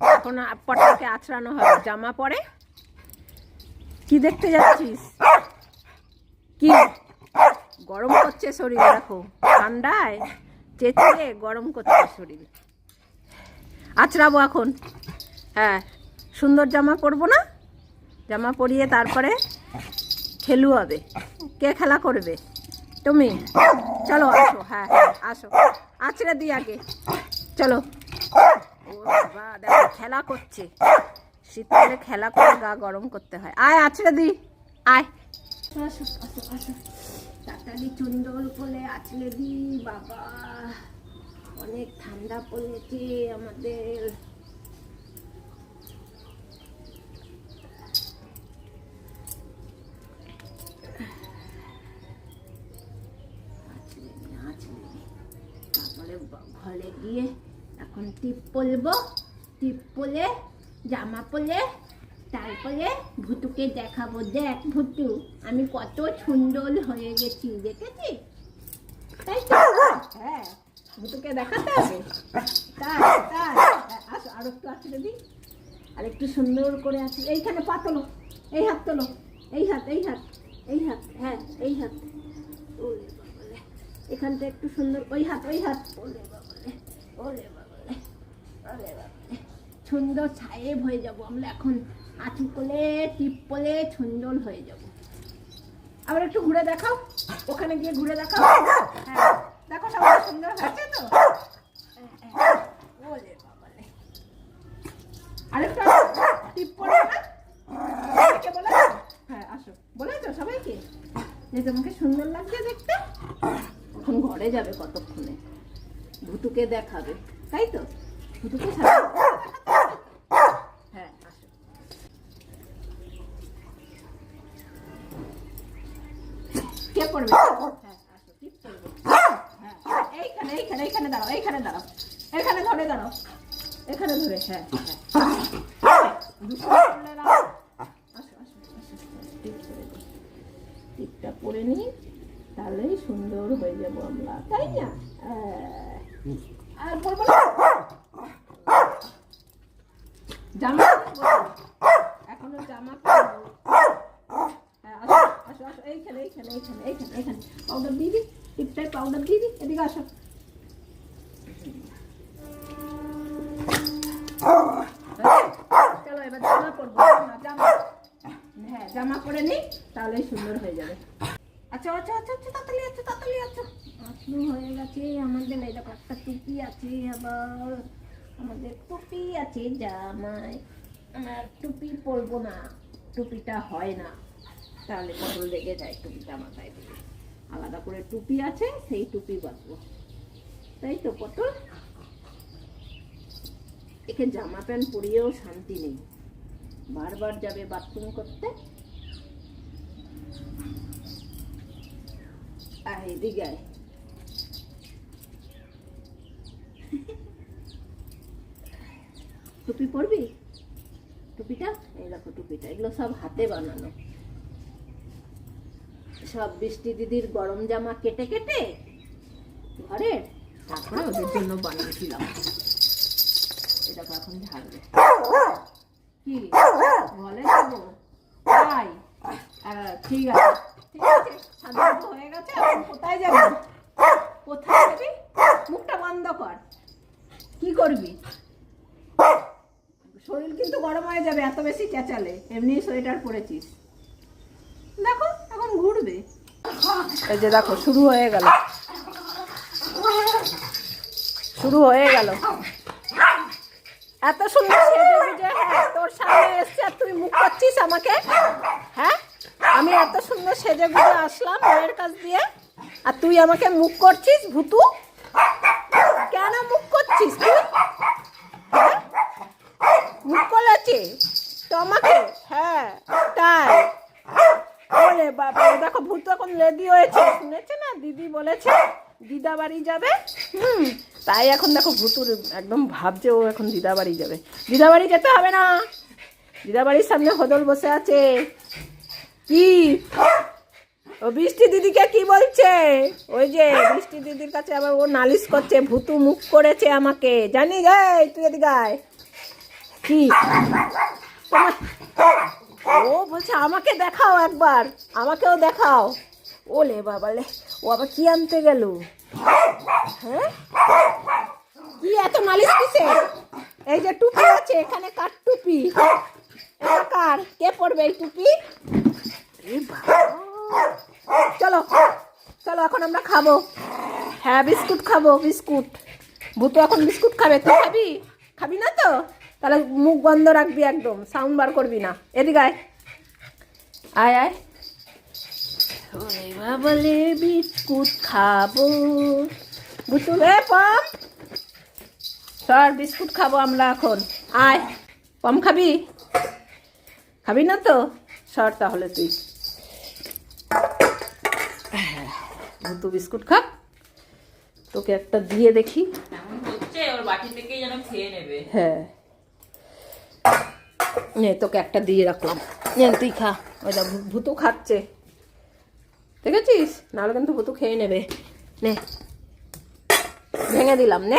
এখন পটাকে আছড়ানো হবে। জামা পরে? কি দেখতে যাচ্ছিস? কি? গরম করছে শরীর, দেখো। ঠান্ডায় চেঁচিয়ে গরম করছে শরীর। আছড়াবো এখন। হ্যাঁ সুন্দর জামা পরবো না? জামা পরিয়ে তারপরে খেলু হবে। কে খেলা করবে? তুমি? চলো আসো। হ্যাঁ হ্যাঁ আসো। আছড়ে দিই আগে। চলো। খেলা করছে। শীতকালে খেলা করে গা গরম করতে হয়। আয় আছড়ে দি। আয়। তাড়াতাড়ি চুন্দর কোলে আছড়ে দি, বাবা। অনেক ঠান্ডা পড়েছে আমাদের আছড়ে নি, আছড়ে নি। তারপরে ব- ঘরে গিয়ে এখন টিপ টিপ পরে জামা পরে তারপরে ভুতুকে দেখাবো, দেখ ভুতু, আমি কত সুন্দর হয়ে গেছি, দেখেছি? তাই তো? হ্যাঁ ভুতুকে দেখাতে হবে? আসো, আর একটু আসলে দিই আর একটু সুন্দর করে আছে এইখানে পাতলো এই হাত তোলো, এই হাত এই হাত এই হাত হ্যাঁ এই হাত। ওরে বাবালে এখানটা একটু সুন্দর, ওই হাত ওই হাত। ওরে বাবালে ওরে বাবালে সুন্দর সাহেব হয়ে যাব। আমরা এখন আঁচু কোলে টিপ কোলে সুন্দর হয়ে যাব। আবার একটু ঘুরে দেখাও। ওখানে গিয়ে ঘুরে দেখাও। হ্যাঁ দেখো সবাই সুন্দর হয়েছে তো? হ্যাঁ, হ্যাঁ। হ্যাঁ আসো। বলেছ সবাইকে? যে তোমাকে সুন্দর লাগছে দেখতে। এখন ঘরে যাবে কতক্ষণে? ভুতুকে দেখাবে। তাই তো? হ্যাঁ হ্যাঁ হ্যাঁ এখানে ধরে হ্যাঁ হ্যাঁ। আসো, নিই তাহলেই সুন্দর হয়ে যাব আমরা। তাই না? আর বলব না জামা পরবো। এখনও জামা পরবো হ্যাঁ, আসো, আসো, আসো, এইখানে, এইখানে, এইখানে। পাউডার দিয়ে দিই টিপটায় পাউডার দিই এদিকে আসো। জামা পরবো। জামা। হ্যাঁ তাহলেই সুন্দর হয়ে যাবে। আচ্ছা আচ্ছা আচ্ছা আচ্ছা তাড়াতাড়ি আচ্ছা তাড়াতাড়ি আচ্ছা আসলু হয়ে গেছে আমাদের এই দেখো একটা টুপি আছে আবার। আমাদের টুপি আছে জামায় আমার টুপি পরবো না টুপিটা হয় না। তাহলে পটল লেগে যায় টুপিটা মাথায় দিলে আলাদা করে টুপি আছে, সেই টুপি বাঁধবো। তাই তো পটল? একে জামা প্যান্ট পরিয়েও শান্তি নেই। বারবার যাবে বাথরুম করতে। এদিকে টুপি পরবি? টুপিটা? এই দেখো টুপিটা, এগুলো সব হাতে বানানো। সব বৃষ্টি দিদির গরম জামা কেটে কেটে ঘরের তারপরে ওদের জন্য বানিয়েছিলাম। এটা এখন ঝাড়বে। কি? বলে তাই? ঠিক আছে। হয়ে গেছে কোথায় যাবি? কোথায় যাবি? মুখটা বন্ধ কর। কি করবি? শরীর কিন্তু গরম হয়ে যাবে, এত বেশি চেঁচালে। এমনি সোয়েটার পরেছিস। দেখো ঘুরবে? এই যে দেখো, শুরু হয়ে গেল। শুরু হয়ে গেল। এত সুন্দর হ্যাঁ তোর সামনে এসছে আর তুই মুখ করছিস আমাকে? হ্যাঁ? আমি এত সুন্দর সেজে গুজে আসলাম মায়ের কাছ দিয়ে। আর তুই আমাকে মুখ করছিস, ভুতু কেন মুখ করছিস তুই হ্যাঁ? মুখ করেছে তো আমাকে হ্যাঁ তাই ওরে বাবা দেখো ভূত এখন রেডি হয়েছে, শুনেছে না? দিদি বলেছে, দিদা বাড়ি যাবে। হুম, তাই এখন দেখো ভুতুর একদম ভাবছে ও এখন দিদা বাড়ি যাবে। দিদা বাড়ি যেতে হবে না। দিদা বাড়ির সামনে হদল বসে আছে। কি? ও বৃষ্টি দিদিকে কি বলছে? ওই যে বৃষ্টি দিদির কাছে আবার ও নালিশ করছে, ভুতু মুখ করেছে আমাকে। জানি গাই তুই আয়। কি? ও বলছে, আমাকে দেখাও একবার, আমাকেও দেখাও। ওলে বাবা লে ও আবার কি আনতে গেল? হ্যাঁ? কি এত নালিশ কিসে এই যে টুপি আছে, এখানে কার টুপি? কার? কে পড়বে এই টুপি? চলো চলো, এখন আমরা খাব। হ্যাঁ বিস্কুট খাব, বিস্কুট। ভূতু এখন বিস্কুট খাবে, তুই খাবি? খাবি না তো? তাহলে মুখ বন্ধ রাখবি একদম সাউন্ড বার করবি না। এদিকে আয়। আয় আয়। বাবলে বিস্কুট খাব। ভূতু রে পম। সর বিস্কুট খাব আমরা এখন। আয় পম খাবি? খাবি না তো? সর তাহলে তুই। ভূতু বিস্কুট খা। তোকে একটা দিয়ে দেখি। হচ্ছে ওর বাটি থেকেই যেন খেয়ে নেবে। হ্যাঁ। নে, তোকে একটা দিয়ে রাখলাম। নে, তুই খা। ওই দেখ ভূ- ভূতু খাচ্ছে। দেখেছিস? নাহলে কিন্তু ভুতু খেয়ে নেবে। নে। ভেঙে দিলাম, নে।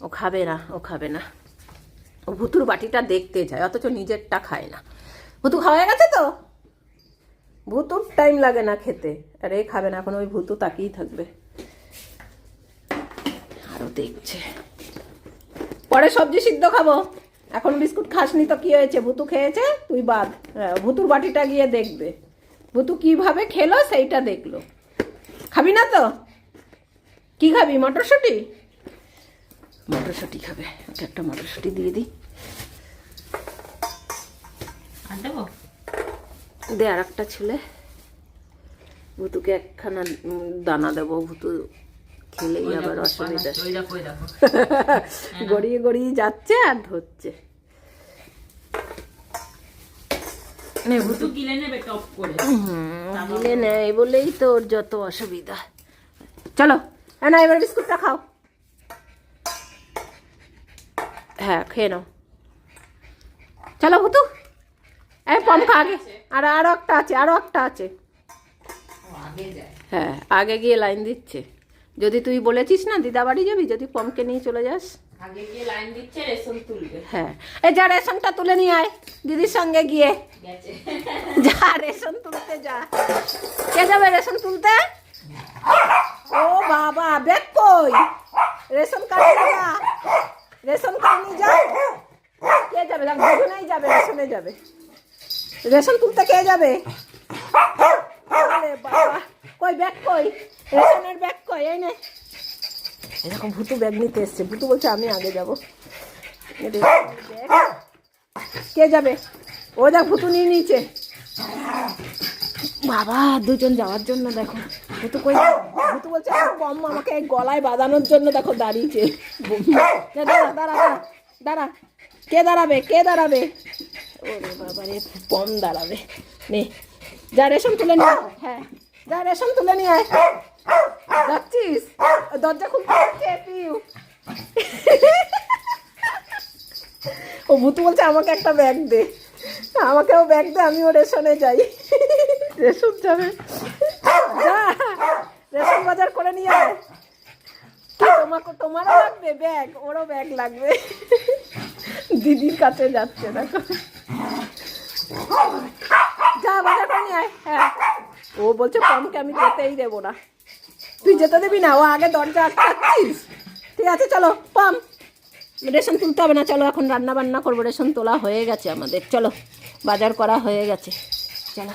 ও খাবে না, ও খাবে না। ও ভুতুর বাটিটা দেখতে যায়, অথচ নিজেরটা খায় না। ভুতু খাওয়া গেছে তো? ভুতুর টাইম লাগে না খেতে। আর এ খাবে না, এখন ওই ভুতু তাকিয়েই থাকবে। আরও দেখছে। পরে সবজি সিদ্ধ খাব। এখন বিস্কুট খাসনি তো কি হয়েছে? ভুতু খেয়েছে? তুই বাদ। হ্যাঁ, ভুতুর বাটিটা গিয়ে দেখবে। ভুতু কীভাবে খেলো সেইটা দেখল। খাবি না তো? কি খাবি মটরশুঁটি? মটরশুঁটি খাবে। ওকে একটা মটরশুঁটি দিয়ে দিই। দে আর একটা ছেলে। ভুতুকে একখানা দানা দেবো ভুতু খেলেই আবার অসুবিধা। গড়িয়ে গড়িয়ে যাচ্ছে আর ধরছে। গিলে নেয় বলেই তো ওর যত অসুবিধা। চলো হ্যাঁ না এবার বিস্কুটটা খাও। হ্যাঁ খেয়ে নাও। চলো ভুতু এই পম খা আগে। আর আরও একটা আছে আরও একটা আছে। হ্যাঁ আগে গিয়ে লাইন দিচ্ছে। যদি তুই বলেছিস না দিদা বাড়ি যাবি? যদি পমকে নিয়ে চলে যাস। আগে গিয়ে লাইন দিচ্ছে রেশন তুলবে। হ্যাঁ। এই যা রেশনটা তুলে নিয়ে আয় দিদির সঙ্গে গিয়ে। যা রেশন তুলতে যা। কে যাবে রেশন তুলতে? ও বাবা ব্যাগ কই? রেশন কার্ড যা। রেশন কার্ড নিয়ে যা। কে যাবে? দুজনেই যাবে রেশনে যাবে। রেশন তুলতে কে যাবে? আরে বাবা। কই ব্যাগ কই? রেশনের ব্যাগ কই এই নে। এরকম ভুতু ব্যাগ নিতে এসছে। ভুতু বলছে, আমি আগে যাব। কে যাবে? ও দেখ ভুতু নিয়ে নিচে বাবা, দুজন যাওয়ার জন্য দেখো। ভুতু কই ভুতু বলছে কম আমাকে গলায় বাঁধানোর জন্য দেখো দাঁড়িয়েছে। দাঁড়া দাঁড়া দাঁড়া কে দাঁড়াবে? কে দাঁড়াবে? ওরে বাবা রে, কম দাঁড়াবে। নে, যা রেশন তুলে নিয়ে। হ্যাঁ যা রেশন তুলে নিয়ে আয়। যাচ্ছিস দরজা খুলতে ও ভুতু বলছে, আমাকে একটা ব্যাগ দে। আমাকেও ব্যাগ দে আমিও রেশনে যাই। রেশন যাবে। যা, রেশন বাজার করে নিয়ে আয়। তোমাকে, তোমারও লাগবে ব্যাগ ওরও ব্যাগ লাগবে। দিদির কাছে যাচ্ছে, দেখো। যা, বাজার করে নিয়ে আয়। হ্যাঁ। ও বলছে, পমকে আমি যেতেই দেবো না। তুই যেতে দিবি না, ও আগে দরজা ঠিক আছে, চলো, পাম। রেশন তুলতে হবে না, চলো, এখন রান্না বান্না করব, রেশন তোলা হয়ে গেছে আমাদের। চলো, বাজার করা হয়ে গেছে। চলো।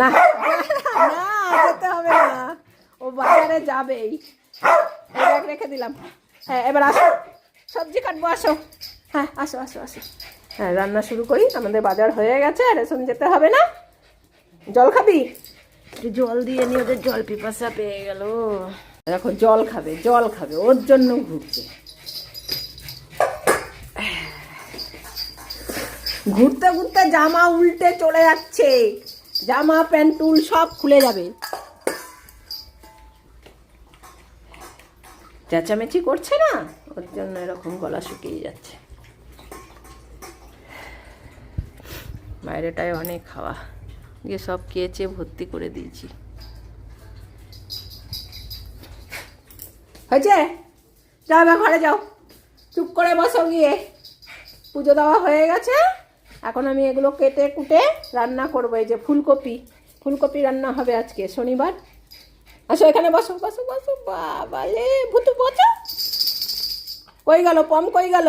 না না, যেতে হবে না। ও বাজারে যাবেই। রেখে দিলাম। হ্যাঁ এবার আসো। সবজি কাটবো, আসো। হ্যাঁ আসো আসো আসো। হ্যাঁ রান্না শুরু করি। আমাদের বাজার হয়ে গেছে, রেশন যেতে হবে না। জল খাবি? একটু জল দিয়ে নি ওদের জল পিপাসা পেয়ে গেল। দেখো জল খাবে জল খাবে, ওর জন্য ঘুরছে। ঘুরতে ঘুরতে জামা উল্টে চলে যাচ্ছে। জামা, প্যান্ট, টুল সব খুলে যাবে। চেঁচামেচি করছে না? ওর জন্য এরকম গলা শুকিয়ে যাচ্ছে। বাইরেটায় অনেক খাওয়া গিয়ে সব কেচে ভর্তি করে দিয়েছি। হয়েছে? যাও এবার ঘরে যাও। চুপ করে বসো গিয়ে। পুজো দেওয়া হয়ে গেছে। এখন আমি এগুলো কেটে কুটে রান্না করব। এই যে ফুলকপি ফুলকপি রান্না হবে আজকে, শনিবার। আসো এখানে বসো বসো বসো। বাবালে ভুতু, বসো। কই গেল? পম কই গেল?